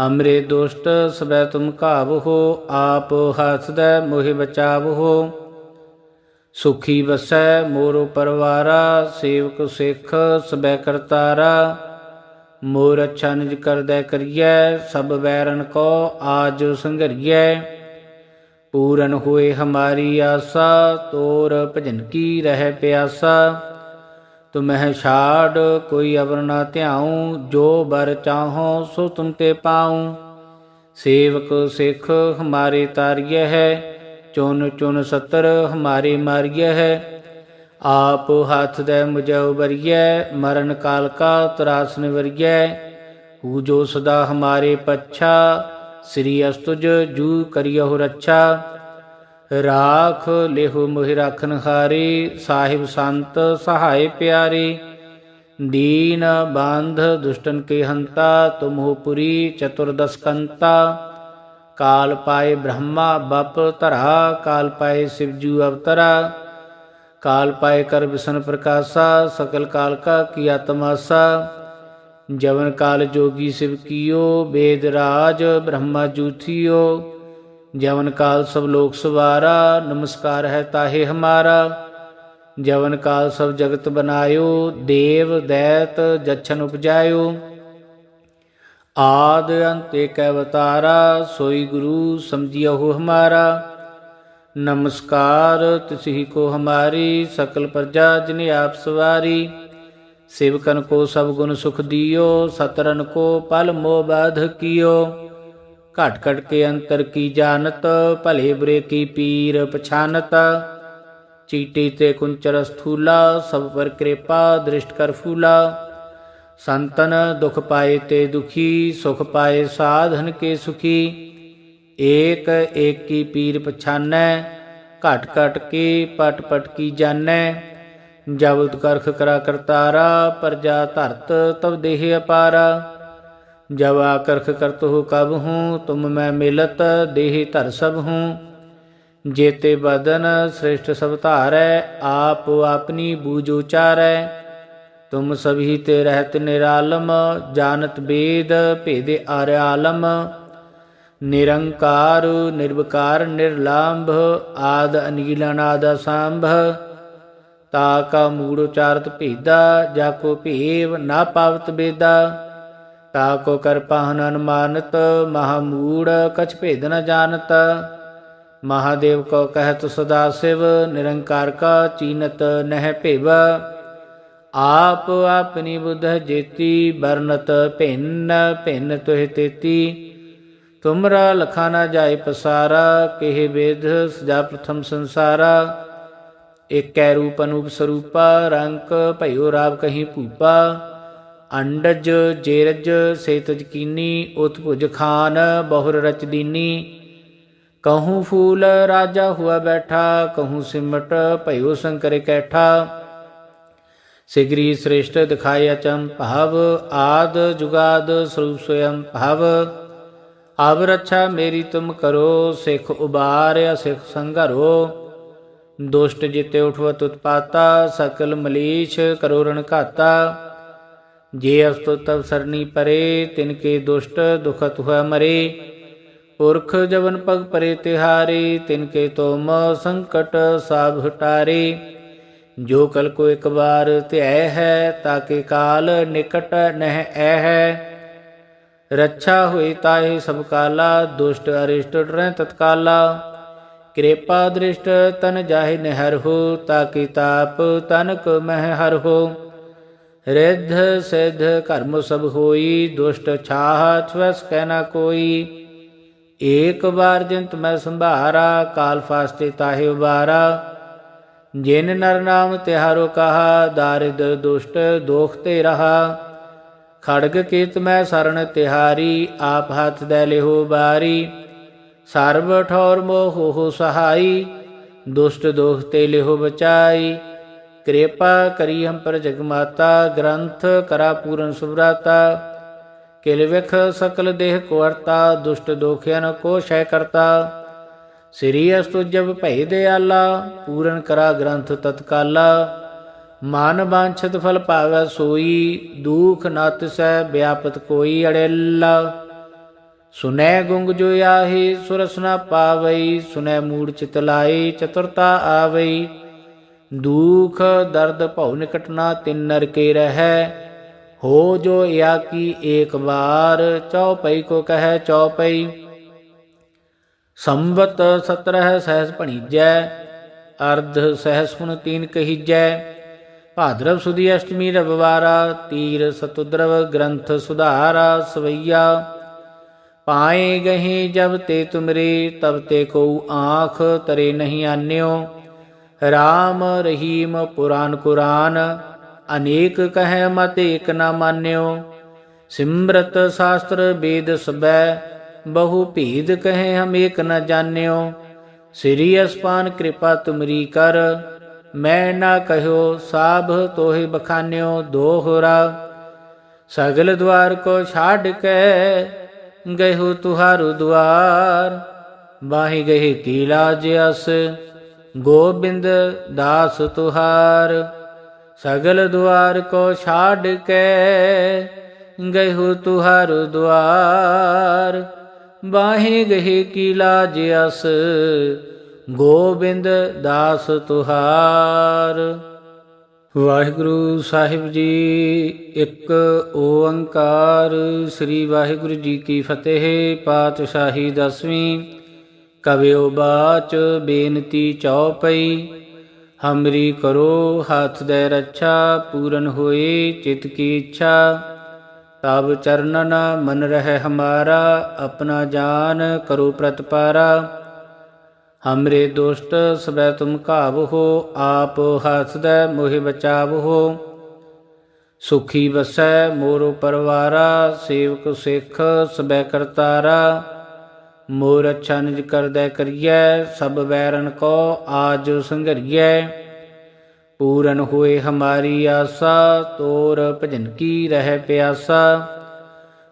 ਹਮਰੇ ਦੁਸ਼ਟ ਸਬੈ ਤੁਮ ਘਾਵਹੋ, ਆਪ ਹੱਸਦੈ ਮੋਹਿ ਬਚਾਵਹੋ। ਸੁਖੀ ਵਸੈ ਮੋਰੋ ਪਰਵਾਰਾ, ਸੇਵਕ ਸਿੱਖ ਸਬੈ ਕਰਤਾਰਾ। ਮੋਰ ਅੱਛਾ ਨਿਜ ਕਰਦੈ ਕਰੀਐ, ਸਭ ਵੈਰਨ ਕੋ ਆਜੋ ਸੰਘਰੀਐ। ਪੂਰਨ ਹੋਏ ਹਮਾਰੀ ਆਸਾ, ਤੋਰ ਭਜਨ ਕੀ ਰਹਿ ਪਿਆਸਾ। ਤੁਮਹਿ ਛਾੜ, ਕੋਈ ਅਵਰ ਨਾ ਧਿਆਉ, ਜੋ ਬਰ ਚਾਹੋ ਸੋ ਤੁਮ ਤੇ ਪਾਉ। ਸੇਵਕ ਸਿੱਖ, ਹਮਾਰੇ ਤਾਰਿਯ ਹੈ ਚੁਨ ਚੁਨ ਸਤਰ, ਹਮਾਰੇ ਮਾਰਿਯ ਹੈ। ਆਪ ਹੱਥ ਦੇ ਮੁਝੈ ਉਬਰਿਐ, ਮਰਨ ਕਾਲ ਕਾ ਤਰਾਸ ਨਿਵਰਿਐ। ਹੂ ਜੋ ਸਦਾ ਹਮਾਰੇ ਪੱਛਾ, ਸ੍ਰੀ ਅਸਤੁਜ, ਜੂ ਕਰਿਯਹੁ ਰੱਛਾ। ਰਾਖ ਲਿਹੁ ਮੋਹਿ ਰਾਖਨ ਹਾਰੇ, ਸਾਹਿਬ ਸੰਤ ਸਹਾਇ ਪਿਆਰੀ। ਦੀਨ ਬਾਂਧ ਦੁਸ਼ਟਨ ਕੇ ਹੰਤਾ, ਤੁਮਹੁ ਪੁਰੀ ਚਤੁਰਦਸ ਕੰਤਾ। ਕਾਲ ਪਾਏ ਬ੍ਰਹਮਾ ਬਪ ਧਰਾ, ਕਾਲ ਪਾਏ ਸਿਵਜੂ ਅਵਤਰਾ। ਕਾਲ ਪਾਏ ਕਰ ਵਿਸ਼ਨ ਪ੍ਰਕਾਸ਼ਾ, ਸਕਲ ਕਾਲ ਕਾ ਕੀਆ ਤਮਾਸਾ ਜਵਨ ਕਾਲ ਜੋਗੀ ਸਿਵ ਕੀਓ, ਬੇਦ ਰਾਜ ਬ੍ਰਹਮਾ ਜੂਥੀਓ ਜਵਨ ਕਾਲ ਸਭ ਲੋਕ ਸਵਾਰਾ, ਨਮਸਕਾਰ ਹੈ ਤਾਹੇ ਹਮਾਰਾ। ਜਵਨ ਕਾਲ ਸਭ ਜਗਤ ਬਨਾਇਓ, ਦੇਵ, ਦੈਤ, ਜਛਨ ਉਪਜਾਇਓ। ਆਦ ਅੰਤ ਏਕ ਅਵਤਾਰਾ, ਸੋਈ ਗੁਰੂ ਸਮਝਿਓ ਹਮਾਰਾ। ਨਮਸਕਾਰ ਤਿਸਹੀ ਕੋ ਹਮਾਰੀ, ਸਕਲ ਪ੍ਰਜਾ ਜਿਨੇ ਆਪ ਸਵਾਰੀ। ਸੇਵਕਨ ਕੋ ਸਭ ਗੁਣ ਸੁਖ ਦਿਓ, ਸਤਰਨ ਕੋ ਪਲ ਮੋਹ ਬਾਧ ਕੀਓ। ਘਟ ਘਟ ਕੇ ਅੰਤਰ ਕੀ ਜਾਣਤ, ਭਲੇ ਬੁਰੇ ਕੀ ਪੀਰ ਪਛਾਨਤ। ਚੀਟੀ ਤੇ ਕੁੰਚਰ ਸਥੂਲਾ, ਸਭ ਪਰ ਕਿਰਪਾ ਦ੍ਰਿਸ਼ਟ ਕਰ ਫੂਲਾ। ਸੰਤਨ ਦੁਖ ਪਾਏ ਤੇ ਦੁਖੀ, ਸੁਖ ਪਾਏ ਸਾਧਨ ਕੇ ਸੁਖੀ। ਏਕ ਏਕ ਕੀ ਪੀਰ ਪਛਾਨੈ ਘਟ ਘਟ ਕੇ ਪਟ ਪਟ ਕੀ ਜਾਣੈ। ਜਬ ਕਰਖ ਕਰਾ ਕਰਤਾਰਾ, ਪਰਜਾ ਧਰਤ ਤਬ ਦੇਹ ਅਪਾਰਾ। ਜਬ ਆਕਰਖ ਕਰਤ ਹੋ ਕਬ ਹੂੰ, ਤੁਮ ਮੈਂ ਮਿਲਤ, ਦੇਹ ਧਰ ਸਭ ਹੂੰ। ਜੇਤੇ ਬਦਨ ਸ੍ਰੇਸ਼ਟ ਸਭ ਧਾਰੈ, ਆਪ ਆਪਣੀ ਬੂਝ ਉਚਾਰੈ। ਤੁਮ ਸਭੀ ਤੇ ਰਹਿਤ ਨਿਰਾਲਮ, ਜਾਣਤ ਬੇਦ ਭੇਦੇ ਆਰ ਨਿਰੰਕਾਰ, ਨਿਰਵਕਾਰ, ਨਿਰਲੰਭ, ਆਦ ਅਨੀਲ ਅਨਾਦ ਸੰਭ ਤਾ ਕਾ ਮੂੜ ਉਚਾਰਤ ਭੇਦਾ, ਜਾ ਕੋ ਭੇਵ ਨਾ ਪਾਵਤ ਬੇਦਾ। ਤਾ ਕੋ ਕਰ ਪਾਹਨ ਮਹਾ ਮੂੜ ਕਛ ਭੇਦ ਨ ਜਾਣਤ। ਮਹਾਦੇਵ ਕੋ ਕਹਿਤ ਸਦਾ ਸਿਵ, ਨਿਰੰਕਾਰ ਕਾ ਚੀਨਤ ਨਹਿ ਭੇਵ। ਆਪ ਆਪਣੀ ਬੁੱਧ ਜੇਤੀ ਬਰਨਤ ਭਿੰਨ ਭਿੰਨ ਤੋਹਿ ਤੇਤੀ। ਤੁਮਰਾ ਲਖਾ ਨਾ ਜਾਏ ਪਸਾਰਾ, ਕਿਹ ਵੇਦ ਸਜਾ ਪ੍ਰਥਮ ਸੰਸਾਰਾ। ਏਕੈ ਰੂਪ ਅਨੂਪ ਸਰੂਪਾ, ਰੰਕ ਭਇਓ ਰਾਵ ਕਹੀਂ ਭੂਪਾ। ਅੰਡਜ ਜੇਰਜ ਸੇਤਜ ਕੀਨੀ ਉਤ ਭੁਜ ਖਾਨ ਬਹੁਰ ਰਚਦੀਨੀ ਕਹੂੰ ਫੂਲ ਰਾਜਾ ਹੁਆ ਬੈਠਾ, ਕਹੂੰ ਸਿਮਟ ਭਇਓ ਸੰਕਰ ਕੈਠਾ। ਸਿਗਰੀ ਸ੍ਰੇਸ਼ਟ ਦਿਖਾਇ ਅਚੰ ਭਾਵ, ਆਦ ਜੁਗਾਦ ਸਰੂਪ ਸੋਯੰ ਭਾਵ। ਅਬ ਰੱਛਾ ਮੇਰੀ ਤੁਮ ਕਰੋ, ਸਿਖ ਉਬਾਰਿਆ ਸਿਖ ਸੰਘਰੋ। ਦੁਸ਼ਟ ਜਿਤੇ ਉਠਵਤ ਉਤਪਾਤਾ, ਸਕਲ ਮਲੀਛ ਕਰੋ ਰਣ ਘਾਤਾ। ਜੇ ਅਸਤੁ ਤਵ ਸਰਨੀ ਪਰੇ, ਤਿਨ ਕੇ ਦੁਸ਼ਟ ਦੁਖਤ ਹੋਇ ਮਰੇ। ਪੁਰਖ ਜਵਨ ਪਗ ਪਰੇ ਤਿਹਾਰੇ, ਤਿਨ ਕੇ ਤੋਮ ਸੰਕਟ ਸਾਭ ਹਟਾਰੇ। ਜੋ ਕਲ ਕੋ ਇੱਕ ਵਾਰ ਧਿਆਇ ਹੈ ਤਾਕੇ ਕਾਲ ਨਿਕਟ ਨਹਿ ਐ ਹੈ ਰੱਛਾ ਹੋਈ ਤਾਹੀ ਸਭ ਕਾਲਾ, ਦੁਸ਼ਟ ਅਰਿਸ਼ਟ ਡਰੈ ਤਤਕਾਲਾ। ਕਿਰਪਾ ਦ੍ਰਿਸ਼ਟ ਤਨ ਜਾਹਿ ਨਹਿਰ ਹੋ ਤਾਕਿ ਤਾਪ ਤਨਕ ਮਹਿ ਹਰ ਹੋ। ਰਿੱਧ ਸਿੱਧ ਕਰਮ ਸਭ ਹੋਈ, ਦੁਸ਼ਟ ਛਾਹ ਛਵਸ ਕਹਿ ਨਾ ਕੋਈ। ਏਕ ਵਾਰ ਜਿੰਤ ਮੈਂ ਸੰਭਾਰਾ, ਕਾਲ ਫਾਸਤੇ ਤਾਹਿ ਉਬਾਰਾ। ਜਿਨ ਨਰ ਨਾਮ ਤਿਹਾਰੋ ਕਹਾ, ਦਾਰਿਦ ਦੁਸ਼ਟ ਦੋਖ ਤੇ ਰਹਾ। ਖੜਗ ਕੀਤ ਮੈਂ ਸਰਣ ਤਿਹਾਰੀ, ਆਪ ਹੱਥ ਦੇ ਲਿਹੋ ਬਾਰੀ। ਸਰਬ ਠੌਰ ਮੋਹ ਹੋ ਸਹਾਈ, ਦੁਸ਼ਟ ਦੋਖ ਤੇ ਲਿਹੋ ਬਚਾਈ। ਕਿਰਪਾ ਕਰੀ ਹਮ ਪਰ ਜਗ ਮਾਤਾ, ਗ੍ਰੰਥ ਕਰਾ ਪੂਰਨ ਸੁਭਰਾਤਾ। ਕਿਲ ਵਿਖ ਸਕਲ ਦੇਹ ਕੋ ਅਰਤਾ, ਦੁਸ਼ਟ ਦੋਖਿਆਨ ਕੋ ਸ਼ੈ ਕਰਤਾ। ਸ੍ਰੀ ਅਸਤੁ ਜਬ ਭਈ ਦਿਆਲਾ, ਪੂਰਨ ਕਰਾ ਗ੍ਰੰਥ ਤਤਕਾਲਾ। ਮਾਨ ਵਾਂਛਤ ਫਲ ਪਾਵੈ ਸੋਈ, ਦੁਖ ਨਤ ਸੈ ਵਿਆਪਤ ਕੋਈ ਅੜੇਲਾ। ਸੁਨੈ ਗੁੰਗ ਜੋ ਆਹੀ, ਸੁਰਸ ਪਾਵਈ, ਸੁਨੈ ਮੂੜ ਚਿਤ ਲਾਈ, ਚਤੁਰਤਾ ਆਵਈ। ਦੁਖ ਦਰਦ ਭਉ ਨਿਕਟ ਨਾ ਤਿਨ ਨਰ ਕੇ ਰਹੈ ਹੋ ਜੋ ਇਆ ਕੀ ਏਕ ਵਾਰ ਚਉਪਈ ਕੋ ਕਹੈ ਚਉਪਈ ਸੰਵਤ 17 ਸਹਿਸ ਭਣੀਜੈ ਅਰਧ ਸਹਿਸ ਹੁਣ ਤੀਨ ਕਹੀਜੈ ਭਾਦਰਵ ਸੁਦੀ ਅਸ਼ਟਮੀ ਰਵਵਾਰਾ ਤੀਰ ਸਤੁਦਰਵ ਗ੍ਰੰਥ ਸੁਧਾਰਾ ਸਵਈਆ ਪਾਏ ਗਹੀ ਜਬ ਤੇ ਤੁਮਰੇ ਤਬ ਤੇ ਕੋ ਆਂਖ ਤਰੇ ਨਹੀਂ ਆਨਿਓ ਰਾਮ ਰਹੀਮ ਪੁਰਾਨ ਕੁਰਾਨ, ਅਨੇਕ ਕਹੈ ਮਤ ਏਕ ਨਾ ਮਾਨਿਓ। ਸਿਮਰਤ ਸ਼ਾਸਤਰ ਵੇਦ ਸਬੈ, ਬਹੁ ਭੇਦ ਕਹੈ ਹਮ ਏਕ ਨ ਜਾਣਿਓ। ਸ੍ਰੀ ਅਸਪਾਨ ਕਿਰਪਾ ਤੁਮਰੀ ਕਰ, ਮੈਂ ਨਾ ਕਹਿਓ ਸਾਭ ਤੋਹਿ ਬਖਾਨਿਓ ਦੋਹਰਾ ਸਗਲ ਦਵਾਰ ਕੋ ਛਾੜ ਕੇ ਗਇਹੁ ਤੁਹਾਰੂ ਦੁਆਰ ਬਾਹੀ ਗਹਿ ਕੀਲਾ ਜਿਸ। ਗੋਬਿੰਦ ਦਾਸ ਤੁਹਾਰ, ਸਗਲ ਦੁਆਰ ਕੋ ਛਾੜ ਕੇ ਗਇਹੁ ਤੁਹਾਰ ਦੁਆਰ। ਬਾਹੀ ਗਹਿ ਕੀਲਾ ਜਿਸ ਗੋਬਿੰਦ ਦਾਸ ਤੁਹਾਰ। ਵਾਹਿਗੁਰੂ ਸਾਹਿਬ ਜੀ, ਇੱਕ ਓੰਕਾਰ। ਸ੍ਰੀ ਵਾਹਿਗੁਰੂ ਜੀ ਕੀ ਫਤਿਹ, ਪਾਤਸ਼ਾਹੀ ਦਸਵੀਂ। ਕਵਿਓ ਬਾਚ ਬੇਨਤੀ ਚਉਪਈ ਹਮਰੀ ਕਰੋ ਹੱਥ ਦੇ ਰੱਛਾ, ਪੂਰਨ ਹੋਏ ਚਿਤ ਕੀ ਇੱਛਾ। ਤਬ ਚਰਨਨ ਮਨ ਰਹਿ ਹਮਾਰਾ, ਆਪਣਾ ਜਾਨ ਕਰੋ ਪ੍ਰਤਪਾਰਾ। ਹਮਰੇ ਦੁਸ਼ਟ ਸਬੈ ਤੁਮ ਘਾਵਹੋ ਆਪ ਹਸਦੈ ਮੋਹਿ ਬਚਾਵਹੋ ਸੁਖੀ ਵਸੈ ਮੋਰੋ ਪਰਵਾਰਾ, ਸੇਵਕ ਸਿੱਖ ਸਬੈ ਕਰਤਾਰਾ। ਮੋਰ ਅੱਛਾ ਨਿਜ ਕਰਦੈ ਕਰੀਐ, ਸਭ ਵੈਰਨ ਕੋ ਆਜੋ ਸੰਘਰੀਐ। ਪੂਰਨ ਹੋਏ ਹਮਾਰੀ ਆਸਾ, ਤੋਰ ਭਜਨ ਕੀ ਰਹਿ ਪਿਆਸਾ।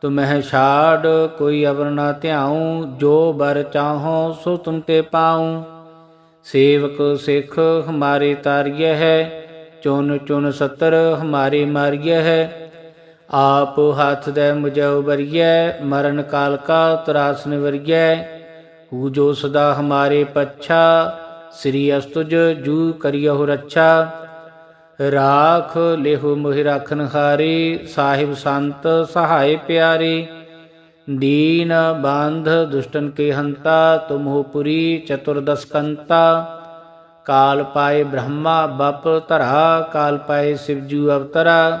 ਤੁਮਹਿ ਛਾੜ, ਕੋਈ ਅਵਰ ਨਾ ਧਿਆਉ, ਜੋ ਬਰ ਚਾਹੋ ਸੋ ਤੁਮ ਤੇ ਪਾਉ। ਸੇਵਕ ਸਿੱਖ ਹਮਾਰੇ ਤਾਰਿਯ ਹੈ ਚੁਨ ਚੁਨ ਸਤਰ ਹਮਾਰੇ ਮਾਰਿਯ ਹੈ। ਆਪ ਹੱਥ ਦੇ ਮੁਝਉ ਬਰੀਐ ਮਰਨ ਕਾਲ ਕਾ ਤਰਾਸ ਨਿਵਰੀਐ। ਹੂ ਜੋ ਸਦਾ ਹਮਾਰੇ ਪੱਛਾ, ਸ੍ਰੀ ਅਸਤੁਜ ਜੂ ਕਰਿਯਹੁ ਰੱਛਾ। ਰਾਖ ਲਿਹੁ ਮੋਹਿ ਰਾਖਨ ਹਾਰੇ, ਸਾਹਿਬ ਸੰਤ ਸਹਾਇ ਪਿਆਰੇ। ਦੀਨ ਬਾਂਧ ਦੁਸ਼ਟਨ ਕੇ ਹੰਤਾ, ਤੁਮਹੁ ਪੁਰੀ ਚਤੁਰਦਸ ਕੰਤਾ। ਕਾਲ ਪਾਏ ਬ੍ਰਹਮਾ, ਬਪ ਧਰਾ, ਕਾਲ ਪਾਏ ਸਿਵਜੂ ਅਵਤਰਾ।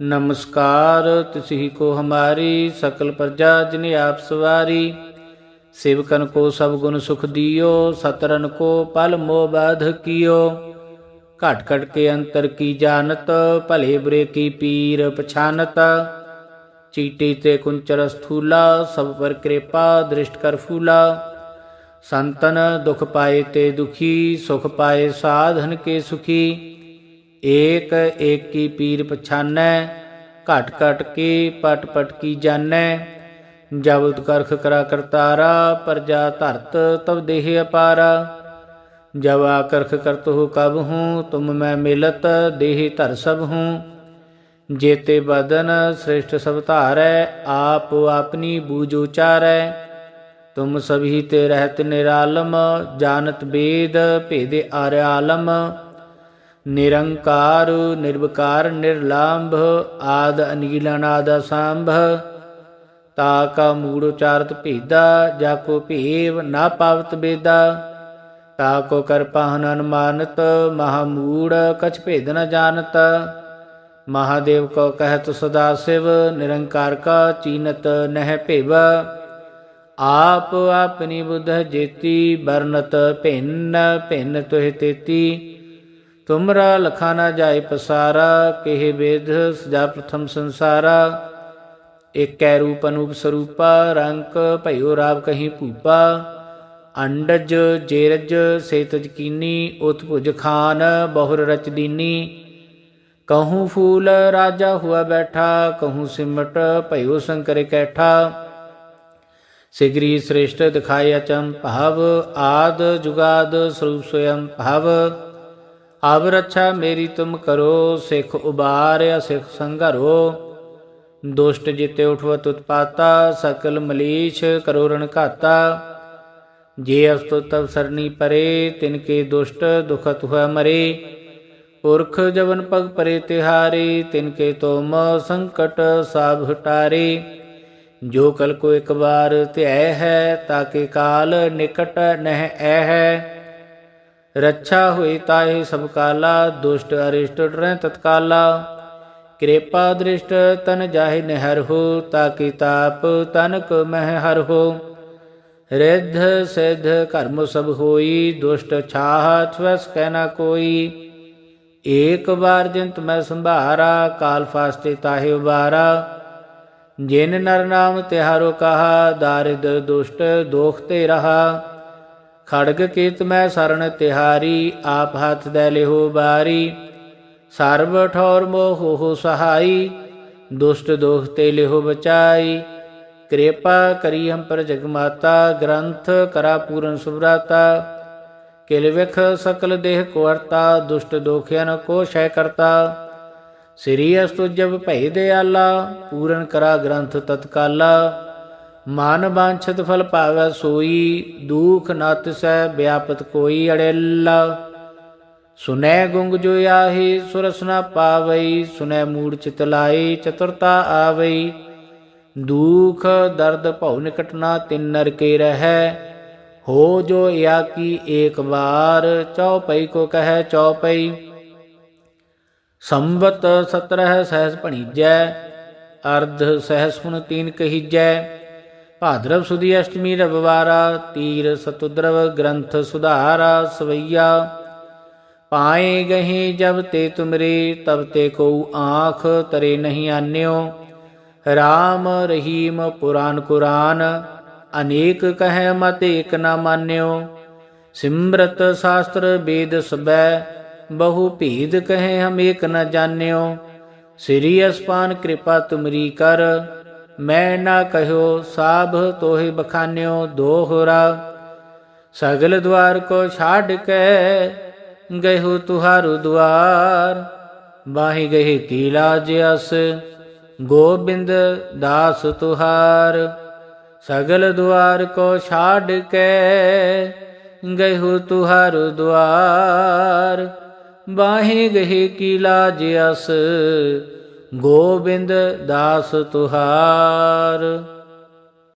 ਨਮਸਕਾਰ, ਤਿਸਹੀ ਕੋ ਹਮਾਰੀ, ਸਕਲ ਪ੍ਰਜਾ ਜਿਨ ਆਪ ਸਵਾਰੀ। ਸੇਵਕਨ ਕੋ ਸਭ ਗੁਣ ਸੁਖ ਦਿਓ, ਸਤਰਨ ਕੋ ਪਲ ਮੋਹ ਬਾਧ ਕੀਓ। ਘਟ ਘਟ ਕੇ ਅੰਤਰ ਕੀ ਜਾਣਤ, ਭਲੇ ਬੁਰੇ ਕੀ ਪੀਰ ਪਛਾਨਤ। ਚੀਟੀ ਤੇ ਕੁੰਚਰ ਸਥੂਲਾ ਸਭ ਪਰ ਕਿਰਪਾ ਦ੍ਰਿਸ਼ਟ ਕਰ ਫੂਲਾ। ਸੰਤਨ ਦੁਖ ਪਾਏ ਤੇ ਦੁਖੀ, ਸੁਖ ਪਾਏ ਸਾਧਨ ਕੇ ਸੁਖੀ। ਏਕ ਏਕ ਕੀ ਪੀਰ ਪਛਾਨੈ, ਘਟ ਘਟ ਕੀ ਪਟ ਪਟ ਕੀ ਜਾਣੈ ਜਬ ਕਰਖ ਕਰਾ ਕਰਤਾਰਾ, ਪਰਜਾ ਧਰਤ ਤਬ ਦੇਹ ਅਪਾਰਾ। ਜਬ ਆਕਰਖ ਕਰਤ ਹੋ ਕਬ ਹੂੰ, ਤੁਮ ਮੈਂ ਮਿਲਤ, ਦੇਹ ਧਰ ਸਭ ਹੂੰ। ਜੇਤੇ ਬਦਨ ਸ੍ਰਿਸ਼ਟ ਸਭ ਧਾਰੈ, ਆਪ ਆਪਣੀ ਬੂਝ ਉਚਾਰੈ। ਤੁਮ ਸਭੀ ਤੇ ਰਹਿਤ ਨਿਰਾਲਮ, ਜਾਣਤ ਬੇਦ ਭੇਦੇ ਆਰ ਆਲਮ ਨਿਰੰਕਾਰ, ਨਿਰਵਕਾਰ, ਨਿਰਲੰਭ ਆਦ ਅਨੀਲਨਾਦ ਸੰਭ ਤਾ ਕਾ ਮੂੜ ਉਚਾਰਤ ਭੇਦਾ, ਜਾ ਕੋ ਭੇਵ ਨਾ ਪਾਵਤ ਬੇਦਾ। ਤਾ ਕੋ ਕਰਪਾ ਹਨ ਅਨਮਾਨਤ ਮਹਾਮੂੜ ਕਛ ਭੇਦ ਨ ਜਾਣਤ। ਮਹਾਦੇਵ ਕੋ ਕਹਿਤ ਸਦਾ ਸਿਵ, ਨਿਰੰਕਾਰ ਕਾ ਚੀਨਤ ਨਹਿ ਭੇਵ। ਆਪ ਆਪਣੀ ਬੁੱਧ ਜੇਤੀ ਬਰਨਤ ਭਿੰਨ ਭਿੰਨ ਤੋਹਿ ਤੇਤੀ। ਤੁਮਰਾ ਲਖਾ ਨਾ ਜਾਏ ਪਸਾਰਾ, ਕਿਹ ਵੇਦ ਸਜਾ ਪ੍ਰਥਮ ਸੰਸਾਰਾ। ਏਕੈ ਰੂਪ ਅਨੂਪ ਸਰੂਪਾ, ਰੰਕ ਭਇਓ ਰਾਵ ਕਹੀਂ ਭੂਪਾ। ਅੰਡਜ ਜੇਰਜ ਸੇਤਜ ਕੀਨੀ ਉਤ ਭੁਜ ਖਾਨ ਬਹੁਰ ਰਚ ਦੀਨੀ। ਕਹੂੰ ਫੂਲ ਰਾਜਾ ਹੁਆ ਬੈਠਾ, ਕਹੂੰ ਸਿਮਟ ਭਇਓ ਸੰਕਰ ਕੈਠਾ। ਸਿਗਰੀ ਸ੍ਰੇਸ਼ਟ ਦਿਖਾਇ ਅਚੰ ਭਾਵ, ਆਦ ਜੁਗਾਦ ਸਰੂਪ ਸੋਯੰ ਭਾਵ। ਅਬ ਰੱਛਾ ਮੇਰੀ ਤੁਮ ਕਰੋ, ਸਿਖ ਉਬਾਰਿਆ ਸਿਖ ਸੰਘਰੋ। ਦੁਸ਼ਟ ਜਿਤੇ ਉਠਵਤ ਉਤਪਾਤਾ, ਸਕਲ ਮਲੀਛ ਕਰੋ ਰਣ ਘਾਤਾ। ਜੇ ਅਸਤੁ ਤਵ ਸਰਨੀ ਪਰੇ, ਤਿਨ ਕੇ ਦੁਸ਼ਟ ਦੁਖਤ ਹੋਇ ਮਰੇ। ਪੁਰਖ ਜਵਨ ਪਗ ਪਰੇ ਤਿਹਾਰੇ, ਤਿਨ ਕੇ ਤੋਮ ਸੰਕਟ ਸਾਭ ਹਟਾਰੇ। ਜੋ ਕਲ ਕੋ ਇੱਕ ਵਾਰ ਧਿਆਇ ਹੈ ਤਾਕੇ ਕਾਲ ਨਿਕਟ ਨਹਿ ਐ ਹੈ। ਰੱਛਾ ਹੋਈ ਤਾਹੀ ਸਭ ਕਾਲਾ, ਦੁਸ਼ਟ ਅਰਿਸ਼ਟ ਡਰੈ ਤਤਕਾਲਾ। ਕਿਰਪਾ ਦ੍ਰਿਸ਼ਟ ਤਨ ਜਾਹਿ ਨਹਿਰ ਹੋ, ਤਾਕਿ ਤਾਪ ਤਨਕ ਮਹਿ ਹਰ ਹੋ। ਰਿੱਧ ਸਿੱਧ ਕਰਮ ਸਭ ਹੋਈ, ਦੁਸ਼ਟ ਛਾਹ ਛਵਸ ਕਹਿ ਕੋਈ। ਏਕ ਵਾਰ ਜਿੰਤ ਮੈਂ ਸੰਭਾਰਾ, ਕਾਲ ਫਾਸਤੇ ਤਾਹੇ ਉਬਾਰਾ। ਜਿਨ ਨਰ ਨਾਮ ਤਿਹਾਰੋ ਕਹਾ, ਦਾਰਿਦ ਦੁਸ਼ਟ ਦੋਖ ਤੇ ਰਹਾ। ਖੜਗ ਕੀਤ ਮੈਂ ਸਰਣ ਤਿਹਾਰੀ, ਆਪ ਹੱਥ ਦੇ ਲਿਹੋ ਬਾਰੀ। ਸਰਬ ਠੌਰ ਮੋਹ ਹੋ ਸਹਾਈ, ਦੁਸ਼ਟ ਦੋਖ ਤੇ ਲਿਹੋ ਬਚਾਈ। ਕਿਰਪਾ ਕਰੀ ਹਮ ਪਰ ਜਗ ਗ੍ਰੰਥ ਕਰਾ ਪੂਰਨ ਸੁਭਰਾਤਾ ਕਿਲ ਵਿਖ ਸਕਲ ਦੇਹ ਕੋ ਦੁਸ਼ਟ ਦੋਖਿਆਨ ਕੋ ਸ਼ੈ ਕਰਤਾ। ਸ੍ਰੀ ਅਸਤੁ ਜਬ ਭਈ ਦਿਆਲਾ, ਪੂਰਨ ਕਰਾ ਗ੍ਰੰਥ ਤਤਕਾਲਾ। ਮਨ ਬਾਂਛਤ ਫਲ ਪਾਵੈ ਸੋਈ, ਦੁਖ ਨਤ ਸੈ ਵਿਆਪਤ ਕੋਈ ਅੜੇਲਾ। ਸੁਨੈ ਗੁੰਗ ਜੋ ਆਹੀ, ਸੁਰਸ ਨ ਪਾਵਈ ਸੁਨੈ ਮੂੜ ਚਿਤ ਲਾਈ ਚਤੁਰਤਾ ਆਵਈ। ਦੁਖ ਦਰਦ ਭਉ ਨਿਕਟ ਨਾ ਤਿਨ ਨਰ ਕੇ ਰਹੈ। ਹੋ ਜੋ ਯਾ ਕੀ ਏਕ ਵਾਰ, ਚਉਪਈ ਕੋ ਕਹੈ ਚਉਪਈ। ਸੰਵਤ 17 ਸਹਿਸ ਭਣੀਜੈ, ਅਰਧ ਸਹਿਸ ਹੁਣ ਤੀਨ ਕਹੀਜੈ। ਭਾਦਰਵ ਸੁਦੀ ਅਸ਼ਟਮੀ ਰਵਵਾਰਾ, ਤੀਰ ਸਤੁਦਰਵ ਗ੍ਰੰਥ ਸੁਧਾਰਾ ਸਵਈਆ। ਪਾਏ ਗਹੇ ਜਬ ਤੇ ਤੁਮਰੇ, ਤਬ ਤੇ ਕੋ ਆਖ ਤਰੇ ਨਹੀਂ ਆਨਿਓ। ਰਾਮ ਰਹੀਮ ਪੁਰਾਨ ਕੁਰਾਨ, ਅਨੇਕ ਕਹੈ ਮਤ ਏਕ ਨਾ ਮਾਨਿਓ। ਸਿਮਰਤ ਸ਼ਾਸਤਰ ਵੇਦ ਸਬੈ, ਬਹੁ ਭੇਦ ਕਹੈ ਹਮ ਏਕ ਨ ਜਾਣਿਓ। ਸ੍ਰੀ ਅਸਪਾਨ ਕਿਰਪਾ ਤੁਮਰੀ ਕਰ ਮੈਂ ਨਾ ਕਹਿਓ ਸਾਭ ਤੋਹਿ ਬਖਾਨਿਓ ਦੋਹਰਾ ਸਗਲ ਦਵਾਰ ਕੋ ਛਾੜ ਕੇ ਗਇਹੁ ਤੁਹਾਰੂ ਦਵਾਰ। ਬਾਹੀ ਗਏ ਕੀਲਾ ਜਿਸ ਗੋਬਿੰਦ ਦਾਸ ਤੁਹਾਰ। ਸਗਲ ਦੁਆਰ ਕੋ ਛਾੜ ਕੇ ਗਇਹੁ ਤੁਹਾਰੂ ਦਵਾਰ। ਬਾਹੀ ਗਏ ਕੀਲਾ ਜਿਸ ਗੋਬਿੰਦ ਦਾਸ ਤੁਹਾਰ